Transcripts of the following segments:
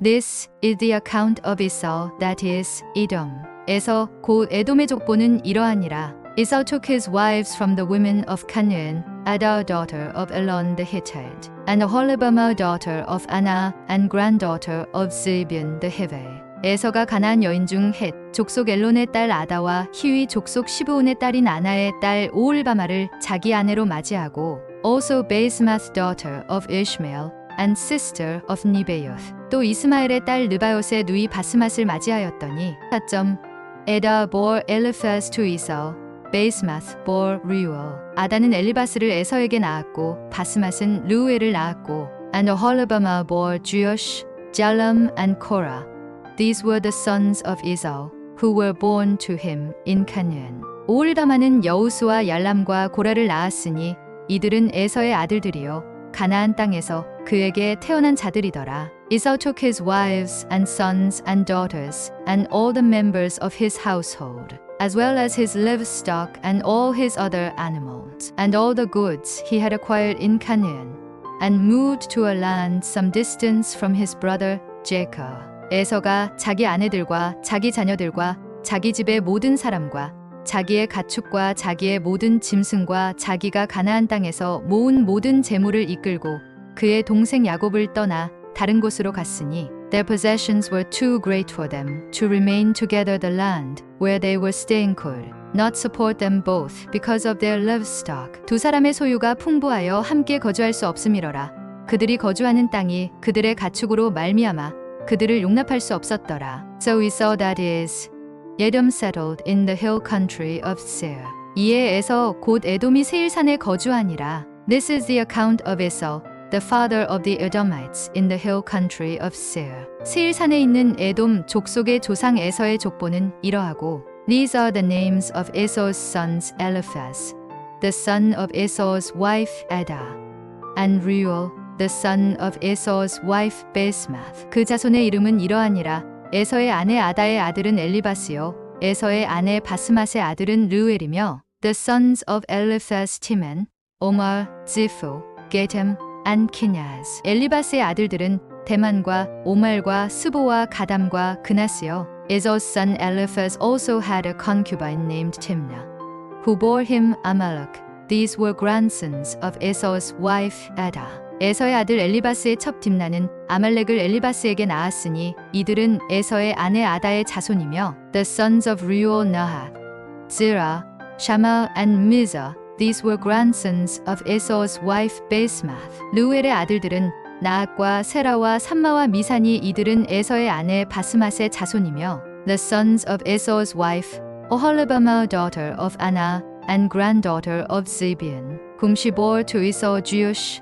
This is the account of Esau, that is, Edom. 에서 곧 에돔의 족보는 이러하니라. Esau took his wives from the women of Canaan, Ada daughter of Elon the Hittite, and Aholibamah daughter of Anna, and granddaughter of Zibion the Hivite. 에서가 가나안 여인 중 헷, 족속 엘론의 딸 아다와 히위 족속 시브온의 딸인 아나의 딸 오울바마를 자기 아내로 맞이하고 also Basemath's daughter of Ishmael and sister of Nebaioth. 또 이스마엘의 딸 느바요스의 누이 바스맛을 맞이하였더니 4점 에다 bore Eliphaz to Esau, Basemath bore Reuel. 아다는 엘리바스를 에서에게 낳았고 바스맛은 르우엘을 낳았고 and Aholibamah bore Jeush, Jalam and Korah. These were the sons of Esau, who were born to him in Canaan. 오울바마는 여우수와 얄람과 고라를 낳았으니 이들은 에서의 아들들이요 가나안 땅에서 그에게 태어난 자들이더라. Esau took his wives and sons and daughters and all the members of his household, as well as his livestock and all his other animals, and all the goods he had acquired in Canaan, and moved to a land some distance from his brother Jacob. 에서가 자기 아내들과 자기 자녀들과 자기 집의 모든 사람과 자기의 가축과 자기의 모든 짐승과 자기가 가나안 땅에서 모은 모든 재물을 이끌고 그의 동생 야곱을 떠나 다른 곳으로 갔으니 their possessions were too great for them to remain together the land where they were staying could not support them both because of their livestock 두 사람의 소유가 풍부하여 함께 거주할 수 없음이러라 그들이 거주하는 땅이 그들의 가축으로 말미암아 그들을 용납할 수 없었더라 so we saw that is Edom settled in the hill country of Seir. 이에 에서 곧 에돔이 세일산에 거주하니라. This is the account of Esau, the father of the Edomites in the hill country of Seir. 세일산에 있는 에돔 족속의 조상 에서의 족보는 이러하고 These are the names of Esau's sons Eliphaz, the son of Esau's wife Ada, and Reuel, the son of Esau's wife Basemath. 그 자손의 이름은 이러하니라. 에서의 아내 아다의 아들은 엘리바스요 에서의 아내 바스맛의 아들은 르우엘이며 The sons of Eliphaz Timan, Omar, Ziphu, Getem, and Kinaz 엘리바스의 아들들은 대만과 오말과 스보와 가담과 그나스요 Esau's son Eliphaz also had a concubine named Timnah, who bore him Amalek. These were grandsons of Esau's wife Ada. 에서의 아들 엘리바스의 첩 딥나는 아말렉을 엘리바스에게 낳았으니 이들은 에서의 아내 아다의 자손이며 the sons of Reuel Nahath, Zerah, Shammah and Mizah. These were grandsons of Esau's wife Basemath. 르우엘의 아들들은 나앗과 세라와 삼마와 미산이 이들은 에서의 아내 바스맛의 자손이며 the sons of Esau's wife Oholibamah daughter of Anna and granddaughter of Zibion, whom she bore to Esau Jeush,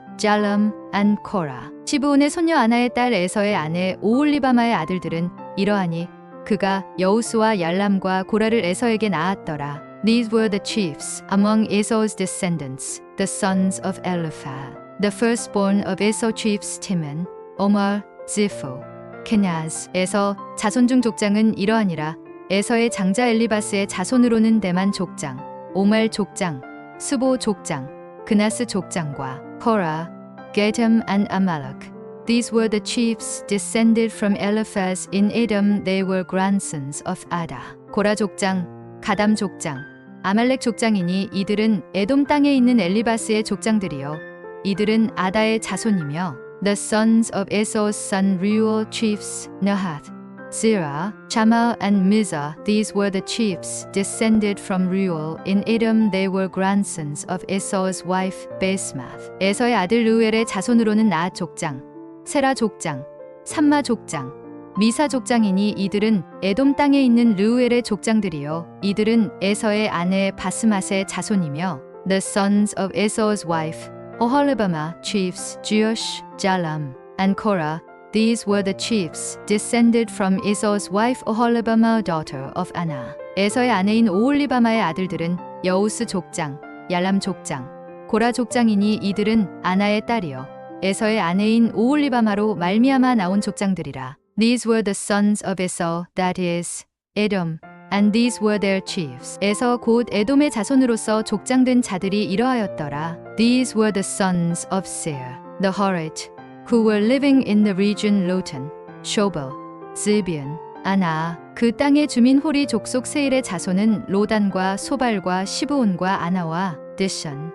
And Korah. 시브온의 손녀 아나의 딸 에서의 아내 오올리바마의 아들들은 이러하니 그가 여우수와 얄람과 고라를 에서에게 낳았더라. These were the chiefs among Esau's descendants, the sons of Eliphaz. The firstborn of Esau chiefs Timon, Omar, Ziphu, Kenaz. 에서 자손 중 족장은 이러하니라. 에서의 장자 엘리바스의 자손으로는 대만 족장, 오말 족장, 스보 족장, 그나스 족장과 Korah, Getem and Amalek. These were the chiefs descended from Eliphaz in Edom. They were grandsons of Ada. 고라 족장, 가담 족장, 아말렉 족장이니 이들은 에돔 땅에 있는 엘리바스의 족장들이요. 이들은 아다의 자손이며 the sons of Esau's son Reuel chiefs Nahath, Zerah, Shammah and Mizah. These were the chiefs descended from Reuel. In Edom they were grandsons of Esau's wife Basemath. 에서의 아들 르우엘의 자손으로는 나앗 족장, 세라 족장, 삼마 족장, 미사 족장이니 이들은 에돔 땅에 있는 르우엘의 족장들이요. 이들은 에서의 아내 바스맛의 자손이며 the sons of Esau's wife Oholibamah chiefs Jeush, Jalam, and Korah. These were the chiefs descended from Esau's wife Oholibamah daughter of Anna. 에서의 아내인 오홀리바마의 아들들은 여우스 족장, 얄람 족장, 고라 족장이니 이들은 아나의 딸이요. 에서의 아내인 오홀리바마로 말미암아 나온 족장들이라. These were the sons of Esau, that is, Edom, and these were their chiefs. 에서 곧 에돔의 자손으로서 족장된 자들이 이러하였더라. These were the sons of Seir, the Horite, who were living in the region Lotan, 쇼벌, 즈비온, 아나. 그 땅의 주민 호리 족속 세일의 자손은 로단과 소발과 시브온과 아나와 디션.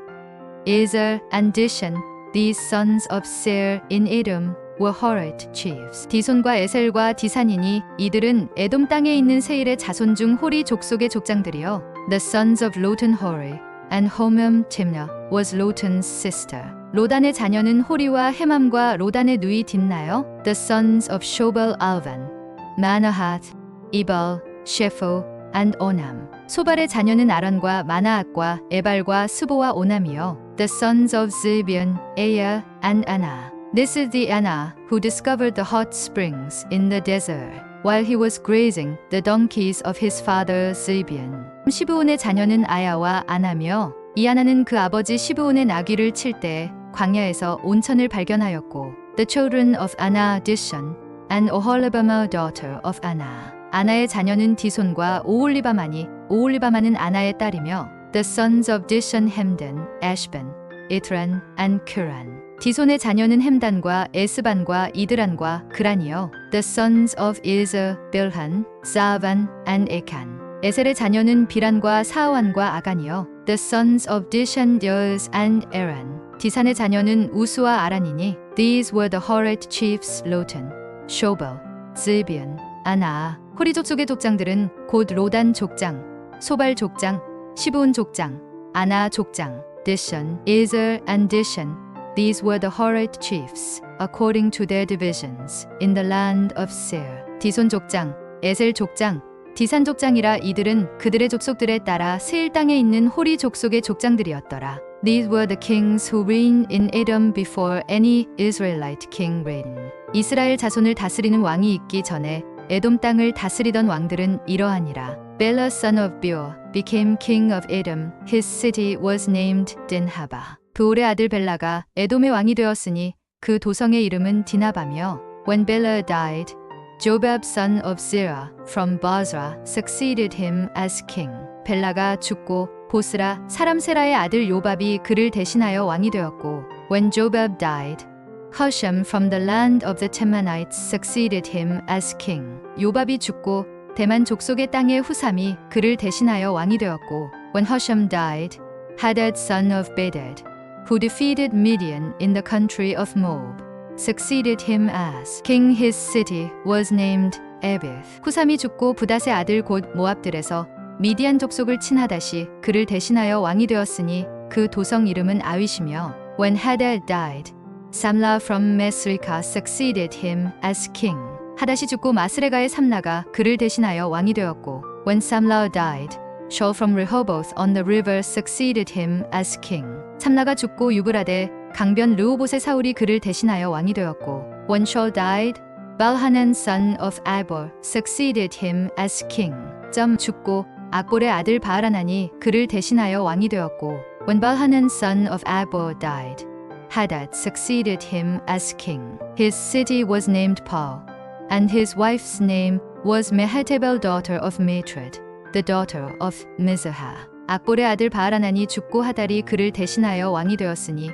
Ezer and Dishan, these sons of Seir in Edom, were Horite chiefs. 디손과 에셀과 디산이니 이들은 에돔 땅에 있는 세일의 자손 중 호리 족속의 족장들이요. The sons of Lotan Hori and Homam Timna was Lotan's sister. 로단의 자녀는 호리와 헤맘과 로단의 누이 딘나요. The sons of Shobal Alvan, Manahath, Ebal, Shepho, and Onam. 소발의 자녀는 아란과 마나앗과 에발과 스보와 오남이요. The sons of Zibion, Aya, and Anna. This is the Anna who discovered the hot springs in the desert while he was grazing the donkeys of his father Zibion. 시브온의 자녀는 아야와 아나며 이 아나는 그 아버지 시브온의 나귀를 칠 때 광야에서 온천을 발견하였고 The children of Anna Dishon and Oholibamah daughter of Anna. 아나의 자녀는 디손과 오홀리바마니 오홀리바마는 아나의 딸이며 The sons of Dishon Hemdan, Ashban, Itran, and Kuran. 디손의 자녀는 햄단과 에스반과 이드란과 그란이요. The sons of Izer, Bilhan, Zavan, and Ekan. 에셀의 자녀는 비란과 사완과 아간이요. The sons of Dishan, Deus, and Eran. 디산의 자녀는 우스와 아란이니 These were the Horite chiefs Lotan, Shobal, Zibion, 아나. 호리 족속의 족장들은 곧 로단 족장, 소발 족장, 시브온 족장, 아나 족장, Dishon, Ezer, and Dishan. These were the Horite chiefs, according to their divisions, in the land of Seir. 디손 족장, 에셀 족장, 디산 족장이라 이들은 그들의 족속들에 따라 세일 땅에 있는 호리 족속의 족장들이었더라. These were the kings who reigned in Edom before any Israelite king reigned. 이스라엘 자손을 다스리는 왕이 있기 전에 에돔 땅을 다스리던 왕들은 이러하니라. Bela son of Beor became king of Edom. His city was named Dinhaba. 브올의 아들 벨라가 에돔의 왕이 되었으니 그 도성의 이름은 디나바며 When Bela died, Jobab son of Zerah from Basra succeeded him as king. 벨라가 죽고 보스라 사람 세라의 아들 요밥이 그를 대신하여 왕이 되었고 When Jobab died, Husham from the land of the Temanites succeeded him as king. 요밥이 죽고 대만 족속의 땅의 후삼이 그를 대신하여 왕이 되었고 When Husham died, Hadad son of Bedad, who defeated Midian in the country of Moab, succeeded him as king. His city was named Ebith. 후삼이 죽고 부닷의 아들 곧 모압들에서 미디안 족속을 친하다시 그를 대신하여 왕이 되었으니 그 도성 이름은 아윗이며 When Hadad died, Samla from Mesrika succeeded him as king. 하닷이 죽고 마스레가의 삼라가 그를 대신하여 왕이 되었고 When Samla died, Shaul from Rehoboth on the river succeeded him as king. 삼라가 죽고 유브라데 강변 르호봇의 사울이 그를 대신하여 왕이 되었고 When Shaul died, Balhanan son of Abor succeeded him as king. 점 죽고 악볼의 아들 바알하나니 그를 대신하여 왕이 되었고 When Balhanan son of Abor died, Hadad succeeded him as king. His city was named Paul, and his wife's name was Mehetabel daughter of Matred, the daughter of Mizraha. 악볼의 아들 바알하나니 죽고 하달이 그를 대신하여 왕이 되었으니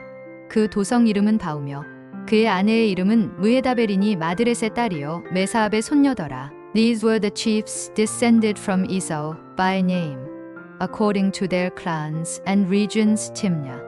그 도성 이름은 바우며 그의 아내의 이름은 무에다벨이니 마드렛의 딸이요 메사압의 손녀더라. These were the chiefs descended from Esau by name, according to their clans and regions Timna,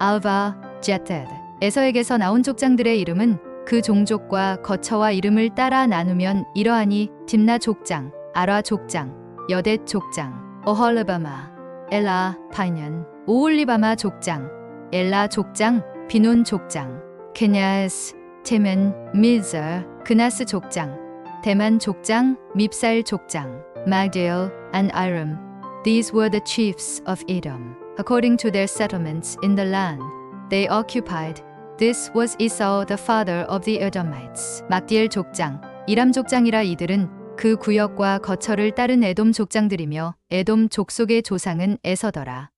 Alva, Jethed. 에서에게서 나온 족장들의 이름은 그 종족과 거처와 이름을 따라 나누면 이러하니 딥나 족장, 아라 족장, 여댓 족장, 어헐르바마, 엘라, 파년, 오올리바마 족장, 엘라 족장, 비논 족장, 케냐스, 테멘, 밀저, 그나스 족장, 대만 족장, 밉살 족장, Magdiel, and Iram. These were the chiefs of Edom. According to their settlements in the land they occupied, this was Esau the father of the Edomites. 막디엘 족장, 이람 족장이라 이들은 그 구역과 거처를 따른 에돔 족장들이며 에돔 족속의 조상은 에서더라.